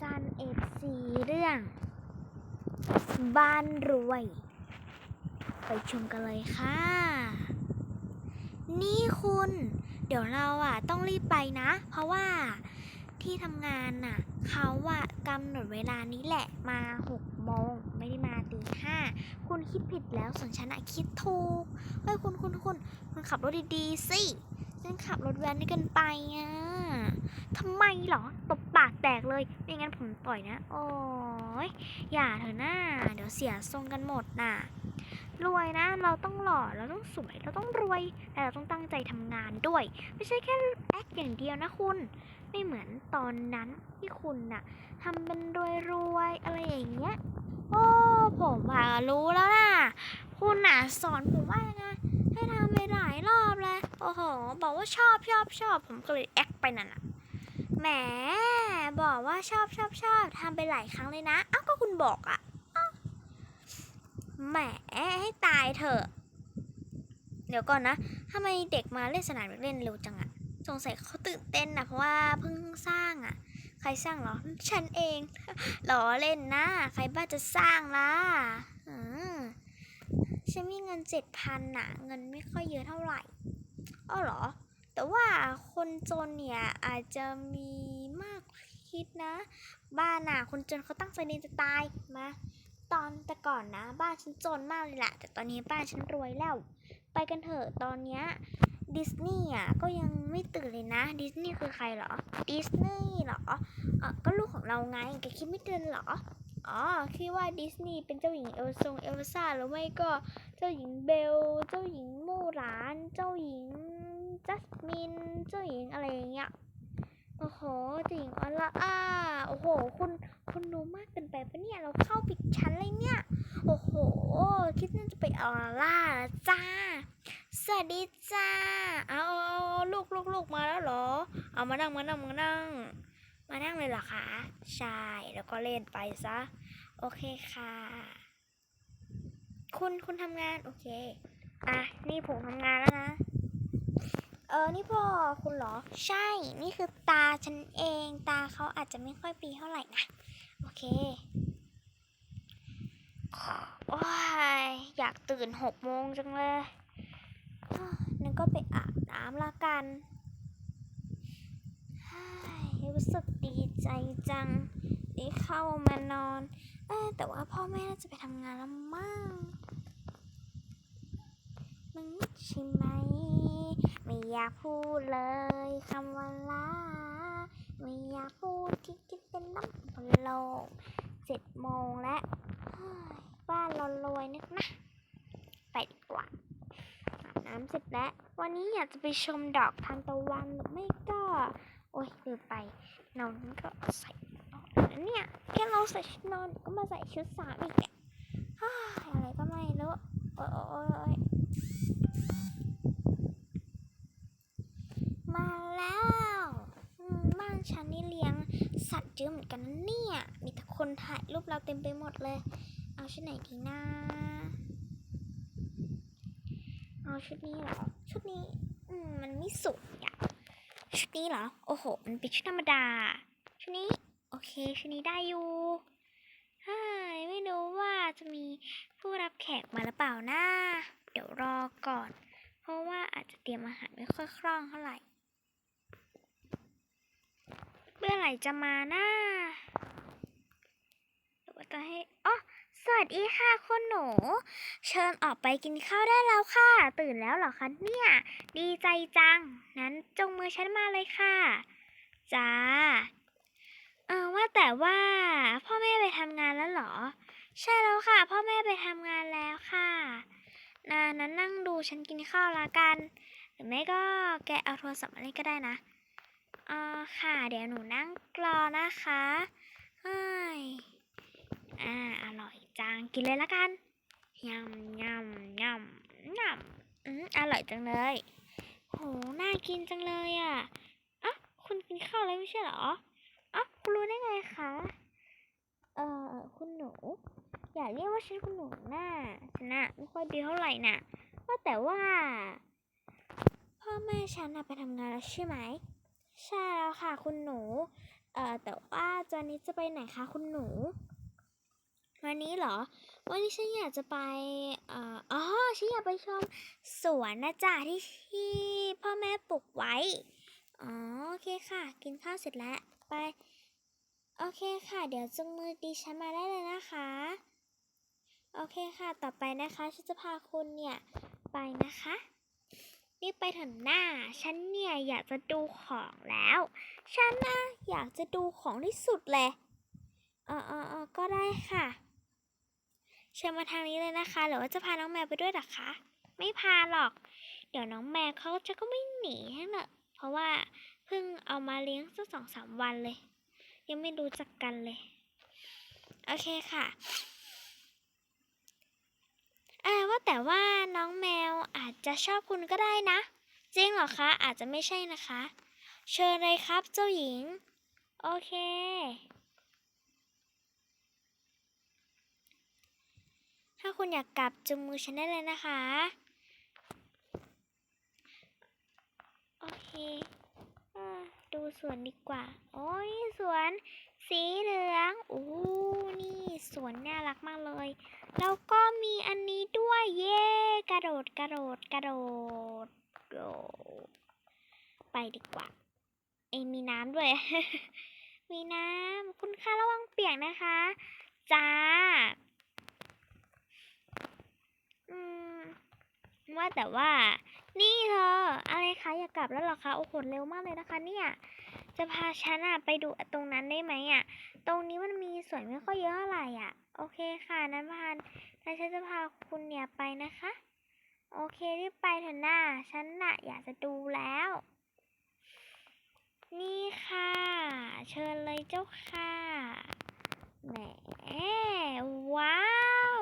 ซันเอฟซีเรื่อง บ้านรวย ไปชมกันเลยค่ะ นี่คุณ เดี๋ยวเราอะ ต้องรีบไปนะ เพราะว่าที่ทำงานน่ะเขาอะกำหนดเวลานี้แหละมาหกโมงไม่ได้มาตีห้าคุณคิดผิดแล้วส่วนฉันอะคิดถูกเฮ้ยคุณคุณคุณคุณขับรถดีๆสิ ฉันขับรถแว้นนี่กันไปอะทำไมเหรอ ตบปากแตกเลย ไม่งั้นผมต่อยนะ โอ้ยอย่าเถอะหน้า เดี๋ยวเสียทรงกันหมดน่ะ รวยนะ เราต้องหล่อ เราต้องสวย เราต้องรวย แต่เราต้องตั้งใจทำงานด้วย ไม่ใช่แค่แอคอย่างเดียวนะคุณ ไม่เหมือนตอนนั้นที่คุณน่ะทำเป็นรวยๆอะไรอย่างเงี้ย โอ้ ผมอะรู้แล้วนะคุณน่ะสอนผมว่าไงให้ทำไปหลายรอบเลย โอ้โห บอกว่าชอบชอบชอบผมก็เลยแอคไปนั่นน่ะแหมบอกว่าชอบชอบชอบทำไปหลายครั้งเลยนะ เอ้าก็คุณบอกอะแหมให้ตายเถอะ เดี๋ยวก่อนนะทำไมเด็กมาเล่นสนามเล่นเร็วจังอะสงสัยเขาตื่นเต้นนะเพราะว่าเพิ่งสร้างอะใครสร้างเหรอ ฉันเองล้อเล่นนะ ใครบ้าจะสร้างล่ะฉันมีเงินเจ็ดพันน่ะ เงินไม่ค่อยเยอะเท่าไหร่ อ้อเหรอ แต่ว่าคนจนเนี่ยอาจจะมีมากคิดนะ บ้านน่ะคนจนเขาตั้งใจเรียนจะตายมาตอนแต่ก่อนนะ บ้านฉันจนมากเลยแหละแต่ตอนนี้บ้านฉันรวยแล้ว ไปกันเถอะตอนเนี้ยดิสนีย์อะก็ยังไม่ตื่นเลยนะ ดิสนีย์คือใครเหรอ ดิสนีย์เหรอเออก็ลูกของเราไงแกคิดไม่ตื่นเหรอ อ๋อคิดว่าดิสนีย์เป็นเจ้าหญิงเอลซงเอลซ่าหรือไม่ก็เจ้าหญิงเบล เจ้าหญิงมู่หลาน เจ้าหญิง จัสมินเจ้าหญิงอะไรอย่างเงี้ยโอ้โหเจ้าหญิงออลาอ่าโอ้โห คุณคุณรู้มากเกินไปปะเนี่ยเราเข้าผิดชั้นเลยเนี่ยโอ้โห คิดว่าจะไปออร่าจ้า สวัสดีจ้าเอาเอาเอาลูกลูกลูกมาแล้วเหรอ เอามานั่งมานั่งมานั่ง มานั่งเลยเหรอคะใช่แล้วก็เล่นไปซะโอเคค่ะ คุณคุณทำงาน โอเค อะ นี่ผมทำงานแล้วนะ เออ นี่พ่อคุณเหรอ ใช่ นี่คือตาฉันเอง ตาเขาอาจจะไม่ค่อยปีเท่าไหร่นะ โอเค โอ้ย อยากตื่นหกโมงจังเลยนั่นก็ไปอาบน้ำละกันฮ้ยรู้สึกดีใจจังได้เข้ามานอน แต่ว่าพ่อแม่น่าจะไปทำงานแล้วมั้ง มึงใช่ไหม ไม่อยากพูดเลยคำว่าลาไม่อยากพูดที่คิดเป็นน้ำพะโลงเจ็ดโมงแล้วบ้านเรารวยนึกนะ ไปดีกว่าอาบน้ำเสร็จแล้ว วันนี้อยากจะไปชมดอกทานตะวันหรือไม่ก็ โอ๊ยลืมไปนอนก็ใส่นอนแล้วเนี่ยแค่เราใส่ชุดนอนก็มาใส่ชุดสามอีกอะไรก็ไม่รู้โอ๊ย มาแล้วบ้านฉันนี่เลี้ยงสัตว์เยอะเหมือนกันนะเนี่ย มีแต่คนถ่ายรูปเราเต็มไปหมดเลย เอาชุดไหนดีนะ เอาชุดนี้เหรอ ชุดนี้ อืม มันไม่สวยอะชุดนี้เหรอ โอ้โห มันเป็นชุดธรรมดา ชุดนี้ โอเค ชุดนี้ได้อยู่ไม่รู้ว่าจะมีผู้รับแขกมาหรือเปล่านะเดี๋ยว รอก่อน เพราะว่าอาจจะเตรียมอาหารไม่ค่อยคล่องเท่าไหร่ เมื่อไหร่จะมานะหรือว่าจะให้อ๋อสวัสดีค่ะคุณหนู เชิญออกไปกินข้าวได้แล้วค่ะ ตื่นแล้วเหรอคะเนี่ย ดีใจจัง นั้นจงมือฉันมาเลยค่ะจ้า เออว่าแต่ว่า พ่อแม่ไปทำงานแล้วเหรอ ใช่แล้วค่ะ พ่อแม่ไปทำงานแล้วค่ะนานั้นนั่งดู ฉันกินข้าวละกัน หรือไม่ก็แกเอาโทรศัพท์มาเล่นก็ได้นะเออค่ะ เดี๋ยวหนูนั่งรอนะคะเฮ้ยอ่าอร่อยจังกินเลยละกันยำยำยำยำอืมอร่อยจังเลย โห น่ากินจังเลยอะอะคุณกินข้าวแล้วไม่ใช่เหรออะคุณรู้ได้ไงคะ เอ่อ คุณหนู อย่าเรียกว่าฉันคุณหนูน่ะฉันน่ะไม่ค่อยดีเท่าไหร่น่ะ ว่าแต่ว่า พ่อแม่ฉันไปทำงานแล้วใช่ไหม ใช่แล้วค่ะคุณหนู เอ่อแต่ว่าจวันนี้จะไปไหนคะคุณหนู วันนี้เหรอ วันนี้ฉันอยากจะไปเอ่ออ๋อฉันอยากไปชมสวนนะจ๊ะที่ที่พ่อแม่ปลูกไว้ อ๋อโอเคค่ะ กินข้าวเสร็จแล้วไป โอเคค่ะ เดี๋ยวจุงมือดิฉันมาได้เลยนะคะ โอเคค่ะ ต่อไปนะคะฉันจะพาคุณเนี่ย ไปนะคะนี่ไปเถอะหน้า ฉันเนี่ยอยากจะดูของแล้ว ฉันนะอยากจะดูของที่สุดเลยเออเออเออก็ได้ค่ะ เชิญมาทางนี้เลยนะคะ หรือว่าจะพาน้องแมวไปด้วยหรอคะ ไม่พาหรอก เดี๋ยวน้องแมวเขาจะก็ไม่หนีให้เนอะเพราะว่าเพิ่งเอามาเลี้ยงสักสองสามวันเลย ยังไม่รู้จักกันเลย โอเคค่ะ ออว่าแต่ว่าน้องแมวอาจจะชอบคุณก็ได้นะ จริงเหรอคะ อาจจะไม่ใช่นะคะ เชิญเลยครับเจ้าหญิง โอเค ถ้าคุณอยากกลับจุงมือฉันได้เลยนะคะ โอเคอดูสวนดีกว่า โอ้ยสวน สีเหลือง อู้นี่สวนน่ารักมากเลย แล้วก็ กระโดดกระโดดกระโดดโดไปดีกว่า เอยมีน้ำด้วย มีน้ำคุณค่าระวังเปียกนะคะ จ้า อืม ว่าแต่ว่า นี่เธอ อะไรคะอยากกลับแล้วหรอคะ โอ้โหเร็วมากเลยนะคะ เนี่ย จะพาฉันอะไปดูตรงนั้นได้ไหมอะตรงนี้มันมีสวนไม่ค่อยเยอะเท่าไหร่อะโอเคค่ะนั้นพานนั้นฉันจะพาคุณเนี่ยไปนะคะ โอเครีบไปเถอะหน้าฉันน่ะอยากจะดูแล้ว นี่ค่ะ เชิญเลยเจ้าค่ะแหมว้าว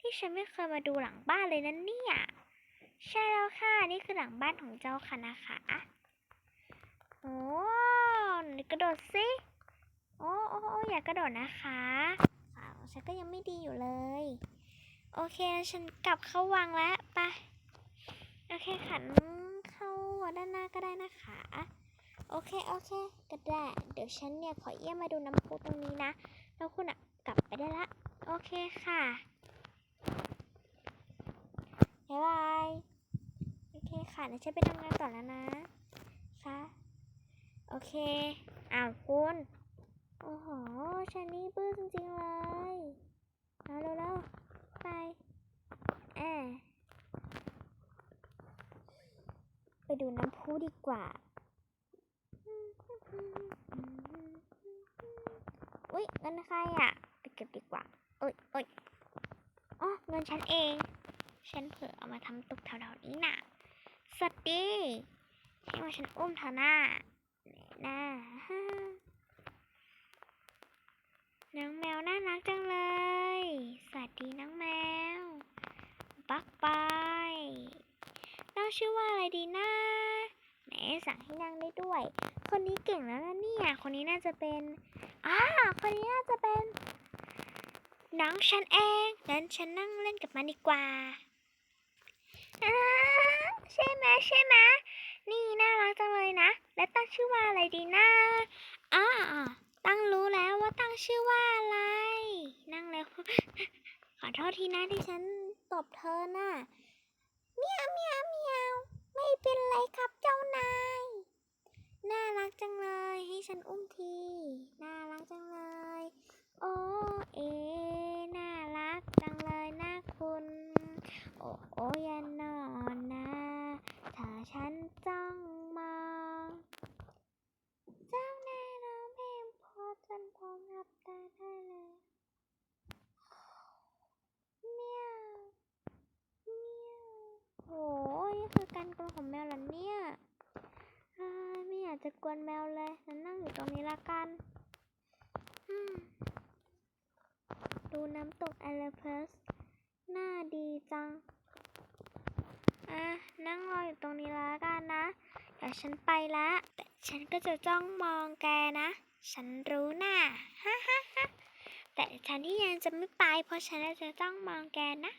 ที่ฉันไม่เคยมาดูหลังบ้านเลยนะเนี่ย ใช่แล้วค่ะ นี่คือหลังบ้านของเจ้าค่ะนะคะโอ้กระโดดสิโอ้โอ้โอ้อย่ากระโดดนะคะฉันก็ยังไม่ดีอยู่เลย โอเค ฉันกลับเข้าวังแล้วไปโอเคค่ะงั้นเข้าด้านหน้าก็ได้นะคะ โอเค โอเคก็ได้เดี๋ยวฉันเนี่ยขอเยี่ยมมาดูน้ำพุตรงนี้นะ แล้วคุณอะกลับไปได้ละ โอเคค่ะ บ๊ายบาย โอเคค่ะเดี๋ยวฉันไปทำงานต่อแล้วนะ ค่ะ โอเค อ้าวคุณ โอ้โหฉันนี่บื้อจริงๆเลย เอาเร็วๆ ไปแอบไปดูน้ำพุดีกว่า อุ๊ยเงินใครอะ ไปเก็บดีกว่าเอ้ยเอ้ยอ๋อเงินฉันเอง ฉันเผื่อเอามาทำตกแถวๆนี้น่ะ สวัสดีให้มาฉันอุ้มเธอหน้าหน้าน้องแมวน่ารักจังเลย สวัสดีน้องแมว บักบายเราชื่อว่าอะไรดีนะไหน สั่งให้นั่งได้ด้วย คนนี้เก่งแล้วนะเนี่ย คนนี้น่าจะเป็นอ่าคนนี้น่าจะเป็นน้องฉันเองงั้นฉันนั่งเล่นกับมันดีกว่าใช่ไหมใช่ไหมนี่น่ารักจังเลยนะ และตั้งชื่อว่าอะไรดีนะอ่าตั้งรู้แล้วว่าตั้งชื่อว่าอะไร นั่งแล้ว ขอโทษทีนะที่ฉันตบเธอน่ะเมียวเมียวเมียวไม่เป็นไรครับเจ้านาย น่ารักจังเลย ให้ฉันอุ้มที น่ารักจังเลย โอ้เอ น่ารักจังเลยนะคุณ โอ้โอ้อย่านเนาะ ถ้าฉันจ้องมองเจ้านายร้องเพลงเพอจนผมหลับตาได้เลยเมียวเมียวโอ้ยนี่คือการกลัวของแมวเหรอเนี่ยเฮ้ยไม่อยา กจะกวนแมวเลยงั้นนั่งอยู่ตรงนี้ละกันอืมดูน้ำตกแอลเพสน่าดีจัง อะ นั่งรออยู่ตรงนี้แล้วกันนะ เดี๋ยวฉันไปละแต่ฉันก็จะจ้องมองแกนะ ฉันรู้น่ะฮ่าฮ่าฮ่าแต่ฉันที่ยังจะไม่ไป เพราะฉันจะจ้องมองแกนะ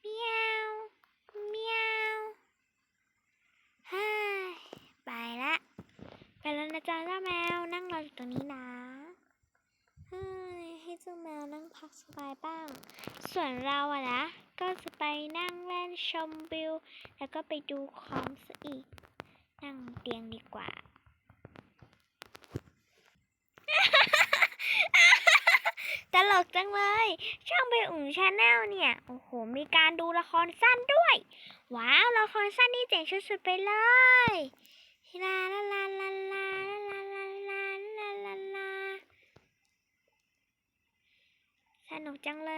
เมียวเมียวเฮ้ไปละ ไปแล้วนะจ๊ะเจ้าแมวนั่งรออยู่ตรงนี้นะเฮ้ยให้เจ้าแมวนั่งพักสบายบ้าง ส่วนเราอะนะ ก็จะไปนั่งเล่นชมวิว แล้วก็ไปดูคอมซะอีก นั่งเตียงดีกว่าตลกจังเลย ช่องเบลอุ๋งชาแนลเนี่ย โอ้โห มีการดูละครสั้นด้วย ว้าวละครสั้นนี่เจ๋งสุดๆไปเลยลาลาลาลาลาลาลาลาลาลาลาสนุกจังเล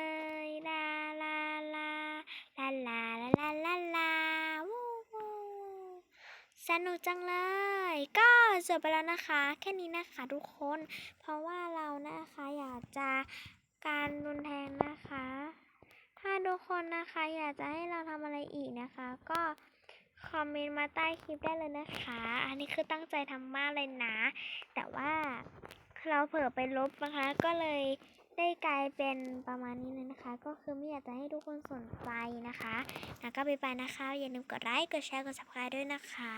ยลาลาลาลาลาลาลาลาลาวู้วู้สนุกจังเลย ก็จบไปแล้วนะคะ แค่นี้นะคะทุกคน เพราะว่าเรานะคะอยากจะการรุนแรงนะคะ ถ้าทุกคนนะคะอยากจะให้เราทำอะไรอีกนะคะ ก็คอมเมนต์มาใต้คลิปได้เลยนะคะ อันนี้คือตั้งใจทำมากเลยนะ แต่ว่าเราเผลอไปลบนะคะ ก็เลยได้กลายเป็นประมาณนี้เลยนะคะ ก็คือไม่อยากจะให้ทุกคนสนใจนะคะ แล้วก็ไปไปนะคะ อย่าลืมกดไลค์ กดแชร์ กด subscribe ด้วยนะคะ